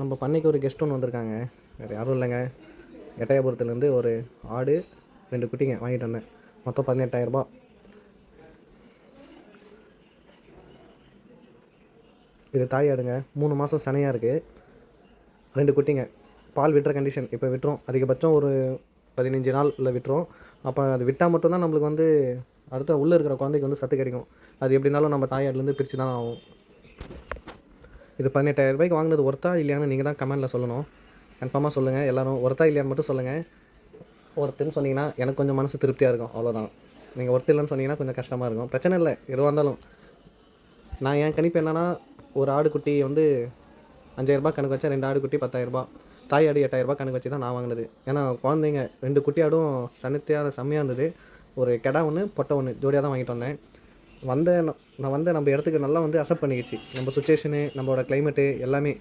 நம்ம பண்ணைக்கு ஒரு கெஸ்ட் ஒன்று வந்திருக்காங்க. வேறு யாரும் இல்லைங்க. எட்டயபுரத்துலேருந்து ஒரு ஆடு ரெண்டு குட்டிங்க வாங்கிட்டு வந்தேன். மொத்தம் பதினெட்டாயிரரூபா இது தாய் ஆடுங்க. மூணு மாதம் சனையாக இருக்குது ரெண்டு குட்டிங்க. பால் விட்டுற கண்டிஷன் இப்போ விட்டுரும் அதிகபட்சம் ஒரு பதினஞ்சு நாள் இல்லை விட்டுரும் அப்போ அது விட்டால் மட்டும்தான் நம்மளுக்கு வந்து அடுத்த உள்ளே இருக்கிற குழந்தைக்கு வந்து சத்து கிடைக்கும். அது எப்படி இருந்தாலும் நம்ம தாயாடுலேருந்து பிரித்து தான் ஆகும் இது பதினெட்டாயிரம் ரூபாய்க்கு வாங்கினது ஒர்த்தா இல்லையான்னு நீங்கள் தான் கமெண்டில் சொல்லணும். கன்ஃபார்மாக சொல்லுங்கள் எல்லோரும் ஒர்த்தா இல்லையான்னு மட்டும் சொல்லுங்கள் ஒருத்தன்னு சொன்னீங்கன்னா எனக்கு கொஞ்சம் மனசு திருப்தியாக இருக்கும் அவ்வளோதான் நீங்கள் ஒருத்தர் இல்லைன்னு சொன்னீங்கன்னா கொஞ்சம் கஷ்டமாக இருக்கும். பிரச்சனை இல்லை எதுவாக இருந்தாலும். நான் என் கணிப்பு என்னென்னா ஒரு ஆடுக்குட்டி வந்து அஞ்சாயிரரூபா கணக்கு வச்சா ரெண்டு ஆடு குட்டி பத்தாயிரரூபா தாய் ஆடு எட்டாயிரரூபா கணக்கு வச்சு தான் நான் வாங்கினது. ஏன்னா குழந்தைங்க ரெண்டு குட்டி ஆடும் தனித்தையாக செம்மையாக இருந்தது. ஒரு கெடா ஒன்று பொட்டை ஒன்று ஜோடியாக தான் வாங்கிட்டு வந்தேன். வந்த நான் வந்து நம்ம இடத்துக்கு நல்லா வந்து அக்செப்ட் பண்ணிக்கிச்சு. நம்ம சுச்சுவேஷனு நம்மளோட கிளைமேட்டு எல்லாமே.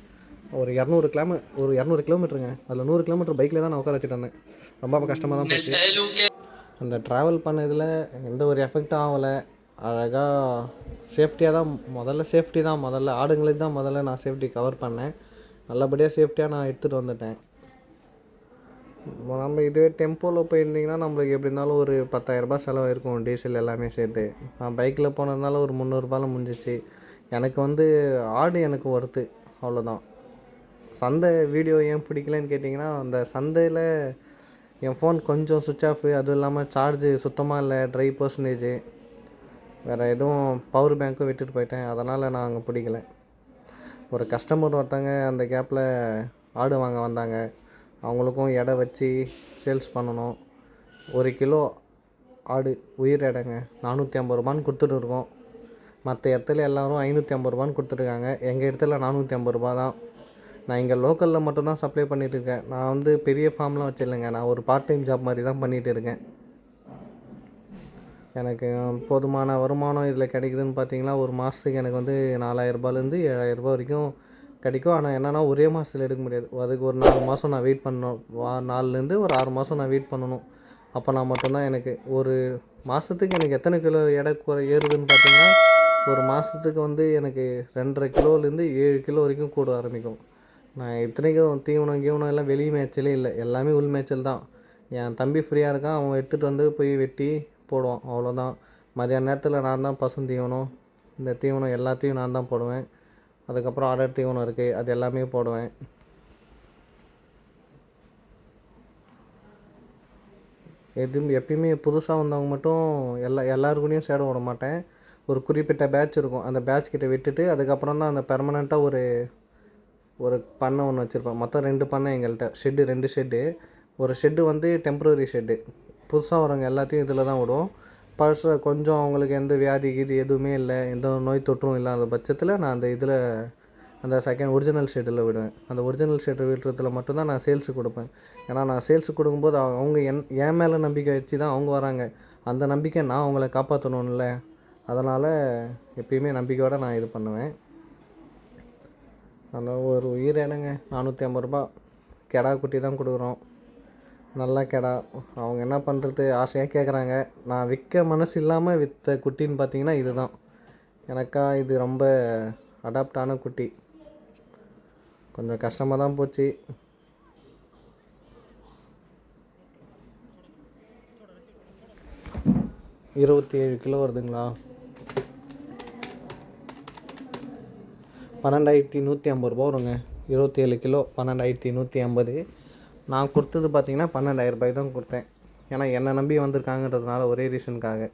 ஒரு இரநூறு கிலோமீ ஒரு இரநூறு கிலோமீட்டருங்க. அதில் நூறு கிலோமீட்டர் பைக்கில் தான் நான் உட்கார வச்சுட்டு வந்தேன் ரொம்ப கஷ்டமாக தான் போச்சு. அந்த ட்ராவல் பண்ணதில் எந்த ஒரு எஃபெக்டும் ஆகலை. அழகாக சேஃப்டியாக தான் முதல்ல சேஃப்டி தான் முதல்ல ஆடுங்களுக்கு தான் முதல்ல நான் சேஃப்டி கவர் பண்ணேன். நல்லபடியாக சேஃப்டியாக நான் எடுத்துகிட்டு வந்துட்டேன். நம்ம இதுவே டெம்போவில் போயிருந்தீங்கன்னா நம்மளுக்கு எப்படி இருந்தாலும் ஒரு பத்தாயிரரூபா செலவாயிருக்கும். டீசல் எல்லாமே சேர்த்து. நான் பைக்கில் போனதுனால ஒரு முந்நூறுபால முடிஞ்சிச்சு. எனக்கு வந்து ஆடு எனக்கு ஒர்த்து அவ்வளோதான் சந்தை வீடியோ ஏன் பிடிக்கலன்னு கேட்டிங்கன்னா அந்த சந்தையில் என் ஃபோன் கொஞ்சம் சுவிட்ச் ஆஃப் அதுவும் இல்லாமல் சார்ஜு சுத்தமாக இல்லை ட்ரை பர்சன்டேஜ் வேறு எதுவும் பவர் பேங்க்கும் விட்டுட்டு போயிட்டேன். அதனால் நான் அங்கே பிடிக்கல. ஒரு கஸ்டமர் ஒருத்தங்க அந்த கேப்பில் ஆடு வாங்க வந்தாங்க. அவங்களுக்கும் எடை வச்சு சேல்ஸ் பண்ணணும். ஒரு கிலோ ஆடு உயிர் எடைங்க. நானூற்றி ஐம்பது ரூபான்னு கொடுத்துட்டு இருக்கோம். மற்ற இடத்துல எல்லாரும் ஐநூற்றி ஐம்பது ரூபான்னு கொடுத்துருக்காங்க. எங்கள் இடத்துல நானூற்றி ஐம்பது ரூபா தான். நான் இங்கே லோக்கலில் மட்டும்தான் சப்ளை பண்ணிகிட்டு இருக்கேன். நான் வந்து பெரிய ஃபார்ம்லாம் வச்சிடலைங்க. நான் ஒரு பார்ட் டைம் ஜாப் மாதிரி தான் பண்ணிகிட்டு இருக்கேன். எனக்கு போதுமான வருமானம் இதில் கிடைக்குதுன்னு பார்த்தீங்கன்னா ஒரு மாதத்துக்கு எனக்கு வந்து நாலாயிரரூபாலேருந்து ஏழாயிரரூபா வரைக்கும் கிடைக்கும். ஆனால் என்னென்னா ஒரே மாதத்தில் எடுக்க முடியாது. அதுக்கு ஒரு நாலு மாதம் நான் வெயிட் பண்ணணும். வா நாலுலேருந்து ஒரு ஆறு மாதம் நான் வெயிட் பண்ணணும். அப்போ நான் மட்டும்தான் எனக்கு ஒரு மாதத்துக்கு எனக்கு எத்தனை கிலோ எடை குறை ஏறுதுன்னு பார்த்தீங்கன்னா ஒரு மாதத்துக்கு வந்து எனக்கு ரெண்டரை கிலோலேருந்து ஏழு கிலோ வரைக்கும் கூட ஆரம்பிக்கும். நான் இத்தனைக்கும் தீவனம் கீவனம் எல்லாம் வெளி மேய்ச்சலே இல்லை. எல்லாமே உள் மேய்ச்சல் தான். என் தம்பி ஃப்ரீயாக இருக்கான். அவன் எடுத்துகிட்டு வந்து போய் வெட்டி போடுவான். அவ்வளோதான் மதியான நேரத்தில் நான் தான் பசும் தீவனம் இந்த தீவனம் எல்லாத்தையும் நான் தான் போடுவேன். அதுக்கப்புறம் ஆர்டர் தீவனம் இருக்குது அது எல்லாமே போடுவேன். எதுவும் எப்பயுமே புதுசாக வந்தவங்க மட்டும் எல்லா எல்லாருக்கூடயும் சேட விட மாட்டேன். ஒரு குறிப்பிட்ட பேட்ச் இருக்கும். அந்த பேட்ச் கிட்ட விட்டுட்டு அதுக்கப்புறம் தான் அந்த பெர்மனெண்ட்டாக ஒரு ஒரு பண்ணை ஒன்று வச்சுருப்பேன். மொத்தம் ரெண்டு பண்ணை எங்கள்கிட்ட ஷெட்டு ரெண்டு ஷெட்டு ஒரு ஷெட்டு வந்து டெம்பரரி ஷெட்டு புதுசாக வரவங்க எல்லாத்தையும் இதில் தான் விடுவோம் பழசு கொஞ்சம் அவங்களுக்கு எந்த வியாதி கீதி எதுவுமே இல்லை எந்த நோய் தொற்றும் இல்லாத பட்சத்தில் நான் அந்த இதில் அந்த செகண்ட் ஒரிஜினல் ஷெட்டில் விடுவேன். அந்த ஒரிஜினல் ஷெட்டை விடுறதுல மட்டும்தான் நான் சேல்ஸு கொடுப்பேன். ஏன்னா நான் சேல்ஸுக்கு கொடுக்கும்போது அவங்க அவங்க என் என் மேலே நம்பிக்கை வச்சு தான் அவங்க வராங்க. அந்த நம்பிக்கை நான் அவங்கள காப்பாற்றணும்ல அதனால் எப்பயுமே நம்பிக்கையோடு நான் இது பண்ணுவேன். அந்த ஒரு உயிர் இடங்க நானூற்றி ஐம்பது ரூபா கெடா குட்டி தான் கொடுக்குறோம். நல்ல கெடா. அவங்க என்ன பண்ணுறது ஆசையாக கேட்குறாங்க நான் விற்க மனசு இல்லாமல் விற்ற குட்டின்னு பார்த்தீங்கன்னா இதுதான். எனக்கா இது ரொம்ப அடாப்டான குட்டி. கொஞ்சம் கஷ்டமாக தான் போச்சு. இருபத்தி ஏழு கிலோ வருதுங்களா? பன்னெண்டாயிரத்தி நூற்றி ஐம்பது ரூபா வருங்க. இருபத்தி ஏழு கிலோ பன்னெண்டாயிரத்தி நூற்றி ஐம்பது. நான் கொடுத்தது பார்த்தீங்கன்னா பன்னெண்டாயிரம் ரூபாய் தான் கொடுத்தேன். ஏன்னா என்னை நம்பி வந்திருக்காங்கன்றதுனால ஒரே ரீசனுக்காக